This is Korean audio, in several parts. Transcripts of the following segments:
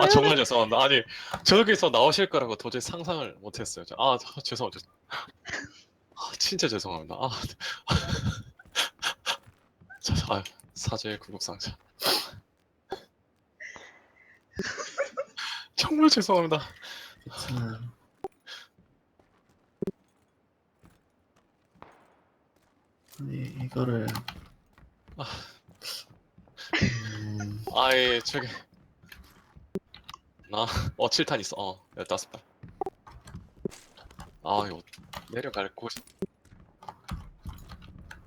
아 정말 죄송합니다. 아니 저기서 나오실 거라고 도저히 상상을 못했어요. 저- 아 저- 죄송합니다. 아, 진짜 죄송합니다. 아, 자, 아 사죄의 구국상자. 정말 죄송합니다. 괜찮아. 아니 이거를 아. 음, 아예 저기 나어 7탄 있어. 어 15발. 아 이거 내려갈 곳이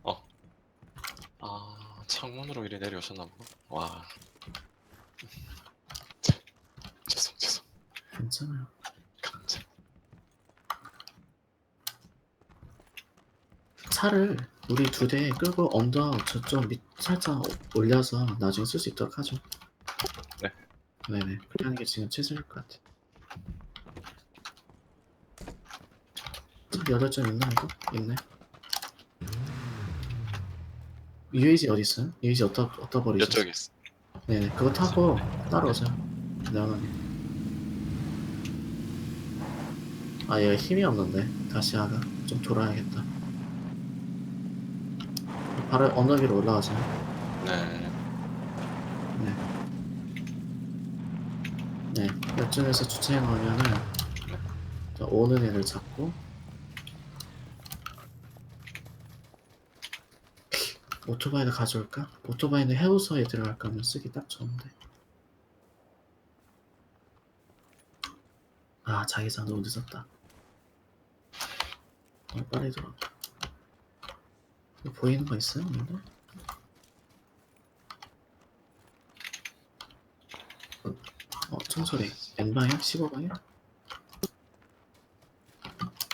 어. 아 창문으로 이리 내려오셨나 보고. 와. 참, 죄송 죄송. 괜찮아요. 깜짝. 차를 우리 두 대 끌고 언덕 저쪽 밑 살짝 올려서 나중에 쓸 수 있도록 하죠. 네. 네네. 그렇게 하는 게 지금 최선일 것 같아. 여덟 점 있나 이거? 있네. UAG 어디 있어요? UAG 어디다 어디다 버리죠? 이쪽에 있어. 네네. 그거 타고 따라오자. 나가네. 아 얘가 힘이 없는데 다시 하가 좀 돌아야겠다. 바로 언덕 위로 올라가자. 네. 네. 네. 이쪽에서 주차해 놓으면은 자, 오는 애를 잡고 오토바이를 가져올까? 오토바이는 해우서에 들어갈 거면 쓰기 딱 좋은데. 아 자기장 너무 늦었다. 어, 빨리 들어. 이거 보이는 거 있어요? 근데? 어, 총소리. N방향? 15방향?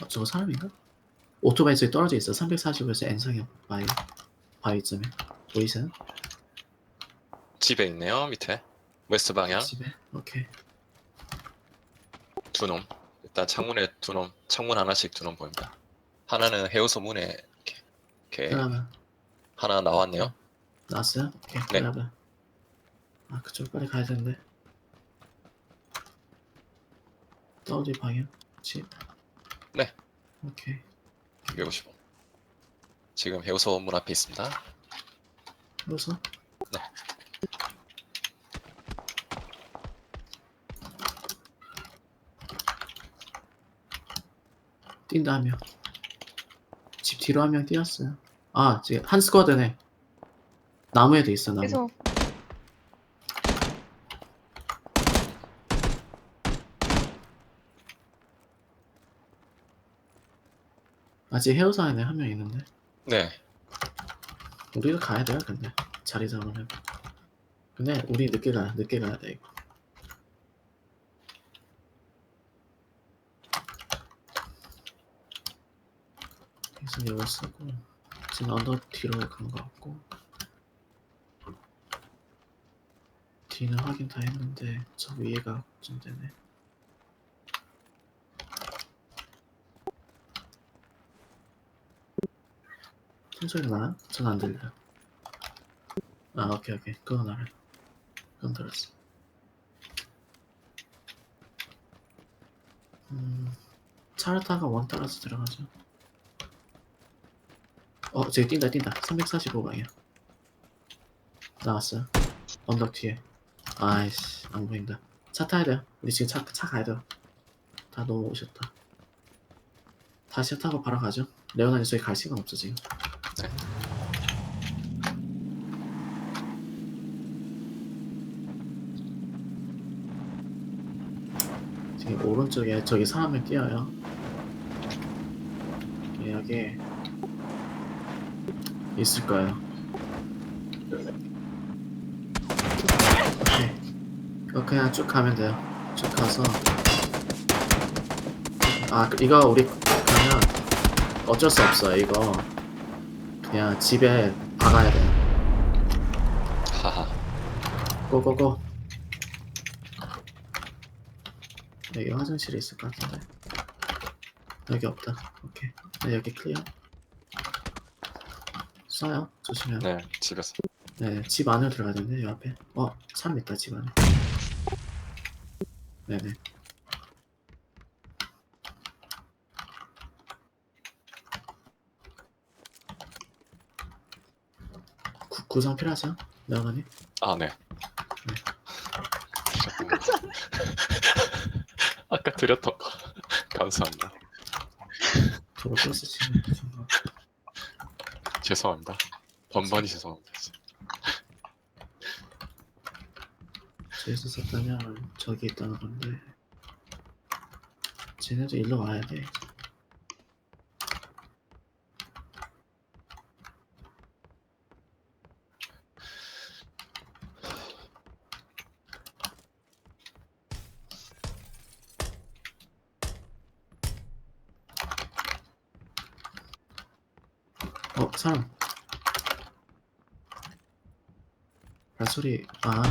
어, 저거 사람인가? 오토바이 저기 떨어져 있어. 345에서 N상향 바위. 바위쯤에. 보이세요? 집에 있네요 밑에. 웨스트 방향 집에? 오케이. 두 놈. 일단 창문에 두 놈. 창문 하나씩 두 놈 보입니다. 하나는 해우소 문에 이렇게 그러면 하나 나왔네요. 나왔어요? 오케이. 네. 그러면. 아, 그쪽 빨리 가야 되는데. 어디 방향? 집? 네. 오케이. 255. 지금 해우소 문 앞에 있습니다. 여기서? 네. 뛴다 한 명. 집 뒤로 한 명 뛰었어요. 아, 지금 한 스쿼드네. 나무에도 있어, 나무. 그래서 아직 헤어사 안에 한명 있는데. 네. 우리도 가야 돼요, 근데. 자리 잡으면. 근데 우리 늦게 가, 늦게 가야 돼, 이거. 그래서 이걸 쓰고, 지금 언더 뒤로 간거 같고. 뒤는 확인 다 했는데, 저 위에가 걱정되네. 총소리 나요? 전안 들려요. 아, 오케이, 오케이. 그건 알아요. 그건 들었어. 음, 차를 타고 원 따라서 들어가죠. 어, 저기 뛴다, 뛴다. 345방이야. 나왔어요. 언덕 뒤에. 아이씨, 안 보인다. 차 타야 돼요. 우리 지금 차, 차 가야 돼요. 다 넘어오셨다. 다시 타고 바로 가죠. 레오나님 저희 갈 시간 없어, 지금. 지금 오른쪽에 저기 사람을 뛰어요. 여기 있을 거예요. 오케이. 이거 그냥 쭉 가면 돼요. 쭉 가서 아 그- 이거 우리 그러면 어쩔 수 없어요. 이거 그냥 집에 박아야 돼. 하하. 고고고. 여기 화장실에 있을 것 같은데. 여기 없다. 오케이. 네, 여기 클리어. 써요. 조심해요. 네 집에서. 네, 집 안으로 들어가야 되는데 요 앞에. 어, 사람 있다 집 안에. 네네. 구, 구상 필요하죠? 나가니? 아, 네. 잠깐만. 아까 드렸던 거. 감사합니다. 저거 플러스 치면 죄송합니다. 번번이 죄송합니다. 저기서 썼다면 저기 있다는 건데 쟤네도 일로 와야 돼 어 사람 발소리 아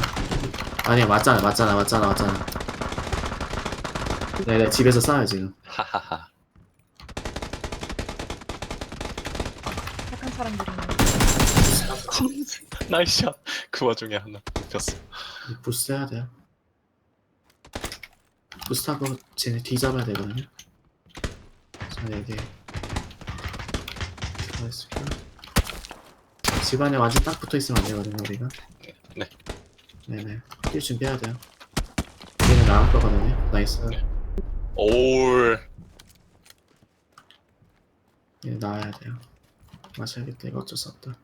아니야 맞잖아 맞잖아 맞잖아 맞잖아 네네 집에서 싸요 지금 하하하. 사람들이 나이스샷. 그 와중에 하나 눕혔어. 부스 해야 돼요 부스 타고 쟤네 뒤 잡아야 되거든요 자 여기 들어가 있을까 집안에 완전 딱 붙어 있으면 안 되거든요 우리가. 네. 네네. 뛸 준비해야 돼요. 얘네 나올 거거든요. 나이스. 네. 올. 얘네 나와야 돼요. 마셔야겠다. 이거 어쩔 수 없다.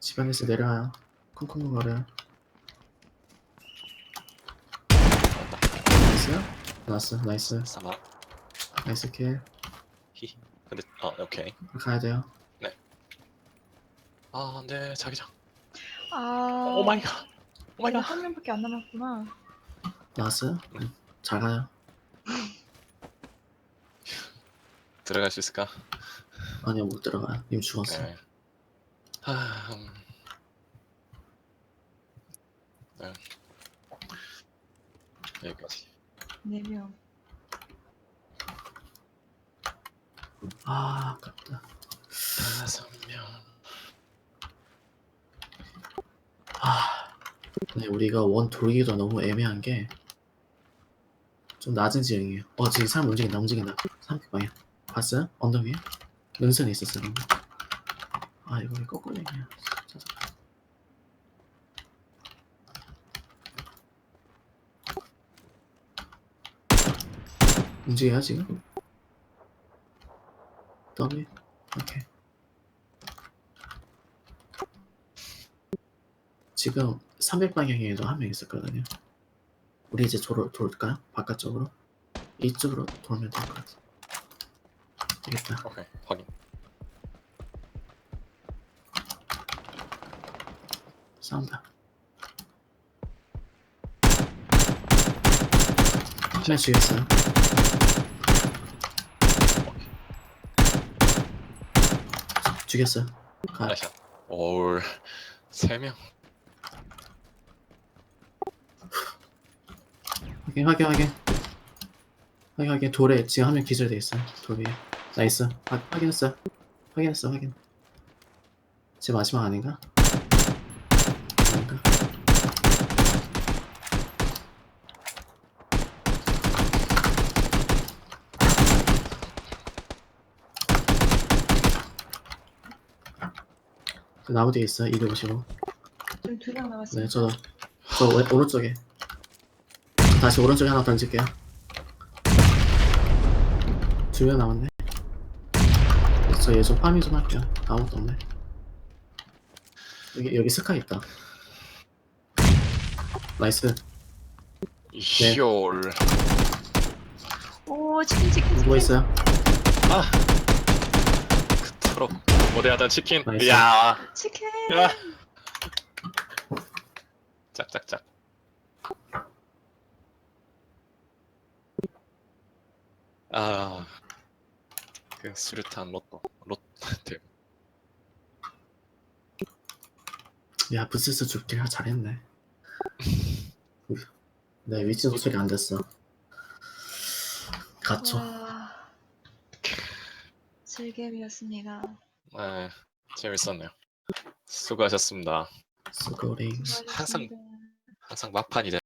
집안에서 내려와요. 쿵쿵거려요. 나이스 나이스 나이스. 사마. 나이스 킬. 근데 아 오케이. 가야 돼요 아, 네 자기장. 아 오 마이 갓. 오 마이 갓. 한 명밖에 안 남았구나 나왔어요? 네. 응. 잘 가요 들어갈 수 있을까? 아니요 못 들어가요 님 죽었어 네. 아, 음. 네. 여기까지. 네 명 아 아깝다 명. 아 네, 우리가 원 돌기도 너무 애매한 게 좀 낮은 지형이에요 어 지금 사람 움직인다 움직인다 300방향 봤어요? 언덕 위에? 능선에 있었어요. 아 이거 왜 거꾸로 얘기야 진짜. 움직여요 지금? W 오케이 지금 300방향에도 한 명 있었거든요. 우리 이제 도로 돌까요? 바깥쪽으로? 이쪽으로 돌면 될 것 같아. 되겠다. 오케이. 확인. 싸운다. 하나 죽였어요 죽였어요 가 나이스. 올. 세 명. 확인 확인 확인 확인 확인 돌에 지금 한 명 기절돼 있어요 돌 위에 나이스 아, 확인했어요 확인했어 확인 제 마지막? 아닌가? 그 나무 뒤에 있어요. 255 지금 두명 남았어요. 네 저도 저 왼- 오른쪽에. 다시 오른쪽에 하나 던질게요. 두 명 남았네. 저 얘 좀 파밍 좀 할게요. 아무것도 없네. 여기 여기 스카 있다. 나이스. 네. 열. 오 치킨 치킨 치킨. 뭐 있어요? 아. 그토록 오대하던 치킨. 나이스. 야. 치킨 야. 짝짝짝. 아. 그 수류탄 로또 로또 야 부스스 죽길 잘했네 네 위치 소리 안 됐어 갇혀 와 즐겜이었습니다 네, 재밌었네요. 수고하셨습니다. 수고링. 항상-. 항상 막판이래.